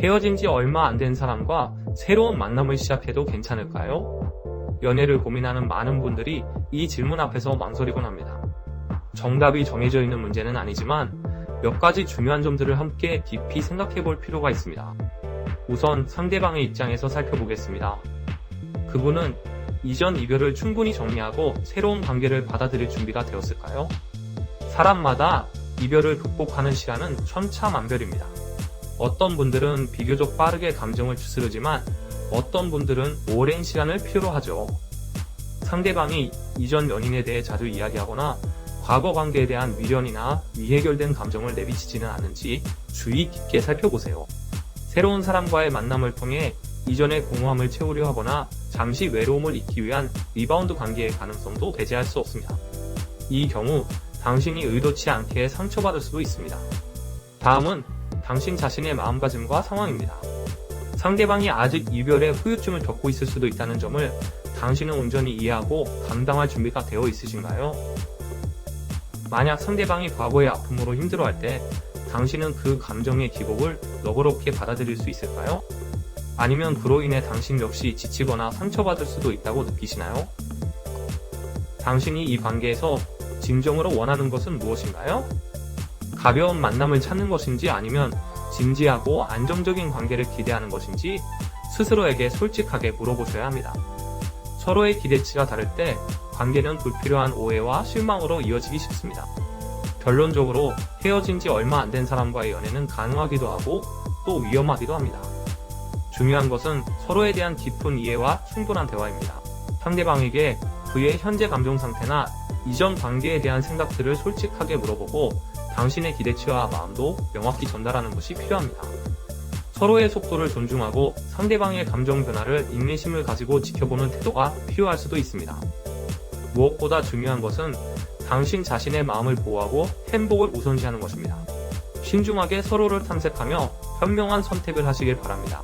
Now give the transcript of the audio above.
헤어진 지 얼마 안 된 사람과 새로운 만남을 시작해도 괜찮을까요? 연애를 고민하는 많은 분들이 이 질문 앞에서 망설이곤 합니다. 정답이 정해져 있는 문제는 아니지만 몇 가지 중요한 점들을 함께 깊이 생각해 볼 필요가 있습니다. 우선 상대방의 입장에서 살펴보겠습니다. 그분은 이전 이별을 충분히 정리하고 새로운 관계를 받아들일 준비가 되었을까요? 사람마다 이별을 극복하는 시간은 천차만별입니다. 어떤 분들은 비교적 빠르게 감정을 추스르지만 어떤 분들은 오랜 시간을 필요로 하죠. 상대방이 이전 연인에 대해 자주 이야기하거나 과거 관계에 대한 미련이나 미해결된 감정을 내비치지는 않은지 주의 깊게 살펴보세요. 새로운 사람과의 만남을 통해 이전의 공허함을 채우려 하거나 잠시 외로움을 잊기 위한 리바운드 관계의 가능성도 배제할 수 없습니다. 이 경우 당신이 의도치 않게 상처받을 수도 있습니다. 다음은 당신 자신의 마음가짐과 상황입니다. 상대방이 아직 이별의 후유증을 겪고 있을 수도 있다는 점을 당신은 온전히 이해하고 감당할 준비가 되어 있으신가요? 만약 상대방이 과거의 아픔으로 힘들어할 때 당신은 그 감정의 기복을 너그럽게 받아들일 수 있을까요? 아니면 그로 인해 당신 역시 지치거나 상처받을 수도 있다고 느끼시나요? 당신이 이 관계에서 진정으로 원하는 것은 무엇인가요? 가벼운 만남을 찾는 것인지 아니면 진지하고 안정적인 관계를 기대하는 것인지 스스로에게 솔직하게 물어보셔야 합니다. 서로의 기대치가 다를 때 관계는 불필요한 오해와 실망으로 이어지기 쉽습니다. 결론적으로 헤어진 지 얼마 안 된 사람과의 연애는 가능하기도 하고 또 위험하기도 합니다. 중요한 것은 서로에 대한 깊은 이해와 충분한 대화입니다. 상대방에게 그의 현재 감정 상태나 이전 관계에 대한 생각들을 솔직하게 물어보고 당신의 기대치와 마음도 명확히 전달하는 것이 필요합니다. 서로의 속도를 존중하고 상대방의 감정 변화를 인내심을 가지고 지켜보는 태도가 필요할 수도 있습니다. 무엇보다 중요한 것은 당신 자신의 마음을 보호하고 행복을 우선시하는 것입니다. 신중하게 서로를 탐색하며 현명한 선택을 하시길 바랍니다.